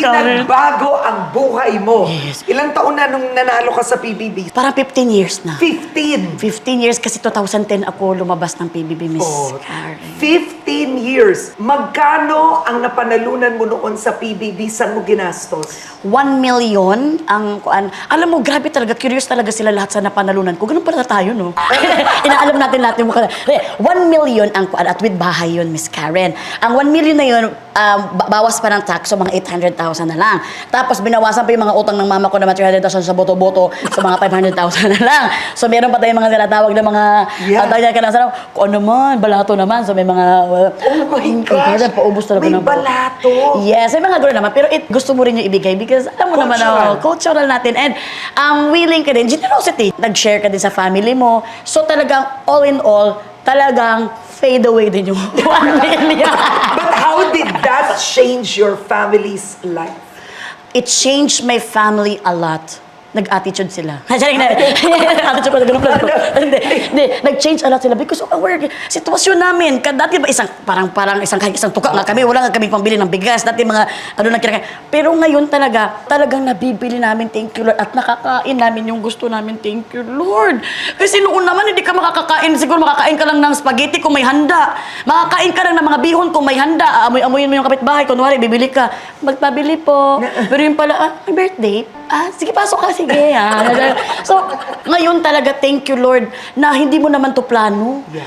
Karen. Pinagbago ang buhay mo. Yes. Ilang taon na nung nanalo ka sa PBB? Parang 15 years na. 15. 15 years kasi 2010 ako lumabas ng PBB, Miss Oh, Karen. 15 years. Magkano ang napanalunan mo noon sa PBB? Saan mo ginastos? 1 million ang kuan. Alam mo, grabe talaga. Curious talaga sila lahat sa napanalunan ko. Ganun pala tayo, no? Inaalam natin natin mo. 1 million ang kuan at with bahay yun, Miss Karen. Ang 1 million na yun, um, ba- bawas pa ng tax, so mga 800,000 na lang. Tapos binawasan pa yung mga utang ng mama ko na mga 300,000 sa boto-boto, so mga 500,000 na lang. So meron pa tayong mga tinatawag na mga, Yeah. yeah. tawag ka na sa kung ano man, balato naman. So may mga, uh, Oh my gosh! Karen, paubos talaga May ng- balato! Yes, may mga gano'n naman. Pero it, gusto mo rin yung ibigay because alam mo naman, Cultural. oh, cultural natin. And um, willing ka din, generosity. Nag-share ka din sa family mo. So talagang all in all, talagang fade away din yung 1 million. But how did that change your family's life? It changed my family a lot. Nag-attitude sila. Attitude ko, ganun ko. Hindi, hindi. Nag-change a lot sila because of our sitwasyon namin. Dati ba isang, parang, parang isang, kahit isang tuka nga kami, wala nga kami pambili ng bigas. Dati mga, ano na kinakain. Pero ngayon talaga, talagang nabibili namin, thank you Lord. At nakakain namin yung gusto namin, thank you Lord. Kasi noon naman, hindi ka makakakain. Siguro makakain ka lang ng spaghetti kung may handa. Makakain ka lang ng mga bihon kung may handa. Amoy-amoyin mo yung kapitbahay. Kunwari, bibili ka. Magpabili po. Pero yung pala, ah, birthday? Ah, sige, pasok ka, sige. Ah. So, ngayon talaga, thank you, Lord, na hindi mo naman to plano. Yeah.